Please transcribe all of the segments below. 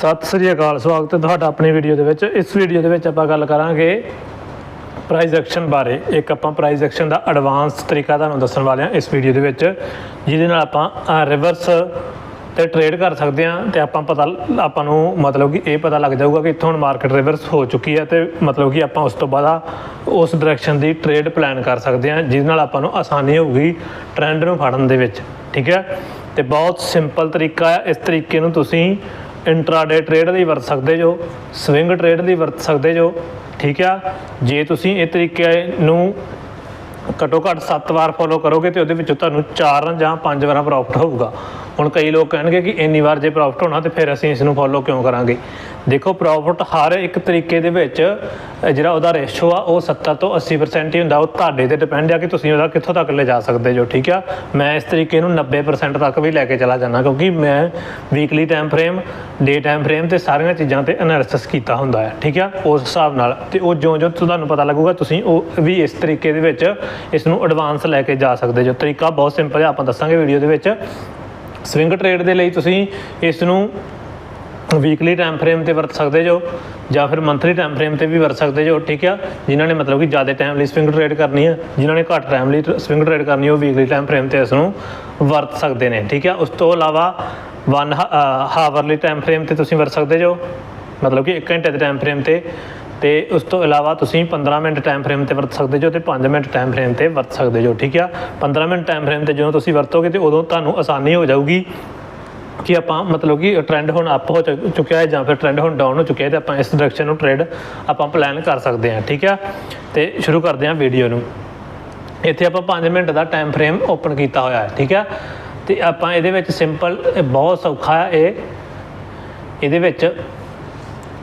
ਸਤਿ ਸ੍ਰੀ ਅਕਾਲ, ਸਵਾਗਤ ਹੈ ਤੁਹਾਡਾ ਆਪਣੀ ਵੀਡੀਓ ਦੇ ਵਿੱਚ। ਇਸ ਵੀਡੀਓ ਦੇ ਵਿੱਚ ਆਪਾਂ ਗੱਲ ਕਰਾਂਗੇ ਪ੍ਰਾਈਸ ਐਕਸ਼ਨ ਬਾਰੇ। ਇੱਕ ਆਪਾਂ ਪ੍ਰਾਈਸ ਐਕਸ਼ਨ ਦਾ ਐਡਵਾਂਸ ਤਰੀਕਾ ਤੁਹਾਨੂੰ ਦੱਸਣ ਵਾਲੇ ਹਾਂ ਇਸ ਵੀਡੀਓ ਦੇ ਵਿੱਚ, ਜਿਹਦੇ ਨਾਲ ਆਪਾਂ ਰਿਵਰਸ ਤੇ ਟ੍ਰੇਡ ਕਰ ਸਕਦੇ ਹਾਂ ਤੇ ਆਪਾਂ ਪਤਾ ਆਪਾਂ ਨੂੰ ਮਤਲਬ ਕਿ ਇਹ ਪਤਾ ਲੱਗ ਜਾਊਗਾ ਕਿ ਇੱਥੋਂ ਹੁਣ ਮਾਰਕੀਟ ਰਿਵਰਸ ਹੋ ਚੁੱਕੀ ਹੈ ਤੇ ਮਤਲਬ ਕਿ ਆਪਾਂ ਉਸ ਤੋਂ ਬਾਅਦ ਉਸ ਡਾਇਰੈਕਸ਼ਨ ਦੀ ਟ੍ਰੇਡ ਪਲਾਨ ਕਰ ਸਕਦੇ ਹਾਂ, ਜਿਹਦੇ ਨਾਲ ਆਪਾਂ ਨੂੰ ਆਸਾਨੀ ਹੋਊਗੀ ਟ੍ਰੈਂਡ ਨੂੰ ਫੜਨ ਦੇ ਵਿੱਚ। ਠੀਕ ਹੈ? ਤੇ ਬਹੁਤ ਸਿੰਪਲ ਤਰੀਕਾ ਹੈ ਇਸ ਤਰੀਕੇ ਨੂੰ ਤੁਸੀਂ ਇੰਟਰਾਡੇ ਟ੍ਰੇਡ ਲਈ ਵਰਤ ਸਕਦੇ ਜੋ, ਸਵਿੰਗ ਟ੍ਰੇਡ ਲਈ ਵਰਤ ਸਕਦੇ ਜੋ, ਠੀਕ ਆ? ਜੇ ਤੁਸੀਂ ਇਹ ਤਰੀਕੇ ਨੂੰ ਘੱਟੋ ਘੱਟ 7 ਵਾਰ ਫੋਲੋ ਕਰੋਗੇ ਤੇ ਉਹਦੇ ਵਿੱਚੋਂ ਤੁਹਾਨੂੰ 4 ਜਾਂ 5 ਵਾਰਾਂ ਪ੍ਰੋਫਿਟ ਹੋਊਗਾ। ਹੁਣ ਕਈ ਲੋਕ ਕਹਿਣਗੇ ਕਿ ਇੰਨੀ ਵਾਰ ਜੇ ਪ੍ਰੋਫਿਟ ਹੋਣਾ ਤੇ ਫਿਰ ਅਸੀਂ ਇਸ ਨੂੰ ਫੋਲੋ ਕਿਉਂ ਕਰਾਂਗੇ? ਦੇਖੋ ਪ੍ਰੋਫਿਟ ਹਰ ਇੱਕ ਤਰੀਕੇ ਦੇ ਵਿੱਚ ਜਿਹੜਾ ਉਹਦਾ ਰੇਸ਼ੋ ਆ, ਉਹ 70 ਤੋਂ 80% ਹੀ ਹੁੰਦਾ। ਉਹ ਤੁਹਾਡੇ ਤੇ ਡਿਪੈਂਡ ਆ ਕਿ ਤੁਸੀਂ ਉਹਦਾ ਕਿੱਥੋਂ ਤੱਕ ਲੈ ਜਾ ਸਕਦੇ ਜੋ, ਠੀਕ ਆ? ਮੈਂ ਇਸ ਤਰੀਕੇ ਨੂੰ 90% ਤੱਕ ਵੀ ਲੈ ਕੇ ਚਲਾ ਜਾਂਦਾ ਕਿਉਂਕਿ ਮੈਂ weekly time frame day time frame ਤੇ ਸਾਰੀਆਂ ਚੀਜ਼ਾਂ ਤੇ ਐਨਾਲਿਸਿਸ ਕੀਤਾ ਹੁੰਦਾ ਹੈ, ਠੀਕ ਆ? ਉਸ ਹਿਸਾਬ ਨਾਲ। ਤੇ ਉਹ ਜਿਉਂ ਜਿਉਂ ਤੁਹਾਨੂੰ ਪਤਾ ਲੱਗੂਗਾ, ਤੁਸੀਂ ਉਹ ਵੀ ਇਸ ਤਰੀਕੇ ਦੇ ਵਿੱਚ ਇਸ ਨੂੰ ਐਡਵਾਂਸ ਲੈ ਕੇ ਜਾ ਸਕਦੇ ਜੋ। ਤਰੀਕਾ ਬਹੁਤ ਸਿੰਪਲ ਹੈ ਆਪਾਂ ਦੱਸਾਂਗੇ ਵੀਡੀਓ ਦੇ ਵਿੱਚ। ਸਵਿੰਗ ਟ੍ਰੇਡ ਦੇ ਲਈ ਤੁਸੀਂ ਇਸ ਨੂੰ ਵੀਕਲੀ ਟਾਈਮ ਫਰੇਮ ਤੇ ਵਰਤ ਸਕਦੇ ਜੋ, ਜਾਂ ਫਿਰ ਮੰਥਲੀ ਟਾਈਮ ਫਰੇਮ ਤੇ ਵੀ ਵਰਤ ਸਕਦੇ ਜੋ, ਠੀਕ ਆ? ਜਿਨ੍ਹਾਂ ਨੇ ਮਤਲਬ ਕਿ ਜ਼ਿਆਦਾ ਟਾਈਮ ਲਈ ਸਵਿੰਗ ਟ੍ਰੇਡ ਕਰਨੀ ਹੈ ਜਿਨ੍ਹਾਂ ਨੇ ਘੱਟ ਟਾਈਮ ਲਈ ਸਵਿੰਗ ਟ੍ਰੇਡ ਕਰਨੀ, ਉਹ ਵੀਕਲੀ ਟਾਈਮ ਫਰੇਮ ਤੇ ਇਸ ਨੂੰ ਵਰਤ ਸਕਦੇ ਨੇ, ਠੀਕ ਆ? ਉਸ ਤੋਂ ਇਲਾਵਾ ਵਨ ਹਾਵਰਲੀ ਟਾਈਮ ਫਰੇਮ ਤੇ ਤੁਸੀਂ ਵਰਤ ਸਕਦੇ ਜੋ, ਮਤਲਬ ਕਿ 1 ਘੰਟੇ ਦੇ ਟਾਈਮ ਫਰੇਮ ਤੇ ਤੇ ਉਸ ਤੋਂ ਇਲਾਵਾ ਤੁਸੀਂ 15 ਮਿੰਟ ਟਾਈਮ ਫਰੇਮ ਤੇ ਵਰਤ ਸਕਦੇ ਜੋ ਤੇ 5 ਮਿੰਟ ਟਾਈਮ ਫਰੇਮ ਤੇ ਵਰਤ ਸਕਦੇ ਜੋ, ਠੀਕ ਆ? 15 ਮਿੰਟ ਟਾਈਮ ਫਰੇਮ ਤੇ ਜਦੋਂ ਤੁਸੀਂ ਵਰਤੋਗੇ ਤੇ ਉਦੋਂ ਤੁਹਾਨੂੰ ਆਸਾਨੀ ਹੋ ਜਾਊਗੀ ਕਿ ਆਪਾਂ ਮਤਲਬ ਕਿ ਟ੍ਰੈਂਡ ਹੁਣ ਅਪ ਹੋ ਚੁੱਕਿਆ ਹੈ ਜਾਂ ਫਿਰ ਟ੍ਰੈਂਡ ਹੁਣ ਡਾਊਨ ਹੋ ਚੁੱਕਿਆ ਹੈ ਤੇ ਆਪਾਂ ਇਸ ਡਾਇਰੈਕਸ਼ਨ ਨੂੰ ਟ੍ਰੇਡ ਆਪਾਂ ਪਲਾਨ ਕਰ ਸਕਦੇ ਹਾਂ, ਠੀਕ ਆ? ਤੇ ਸ਼ੁਰੂ ਕਰਦੇ ਹਾਂ ਵੀਡੀਓ ਨੂੰ। ਇੱਥੇ ਆਪਾਂ 5 ਮਿੰਟ ਦਾ ਟਾਈਮ ਫਰੇਮ ਓਪਨ ਕੀਤਾ ਹੋਇਆ ਹੈ, ਠੀਕ ਆ? ਤੇ ਆਪਾਂ ਇਹਦੇ ਵਿੱਚ ਸਿੰਪਲ ਬਹੁਤ ਸੌਖਾ ਹੈ, ਇਹ। ਇਹਦੇ ਵਿੱਚ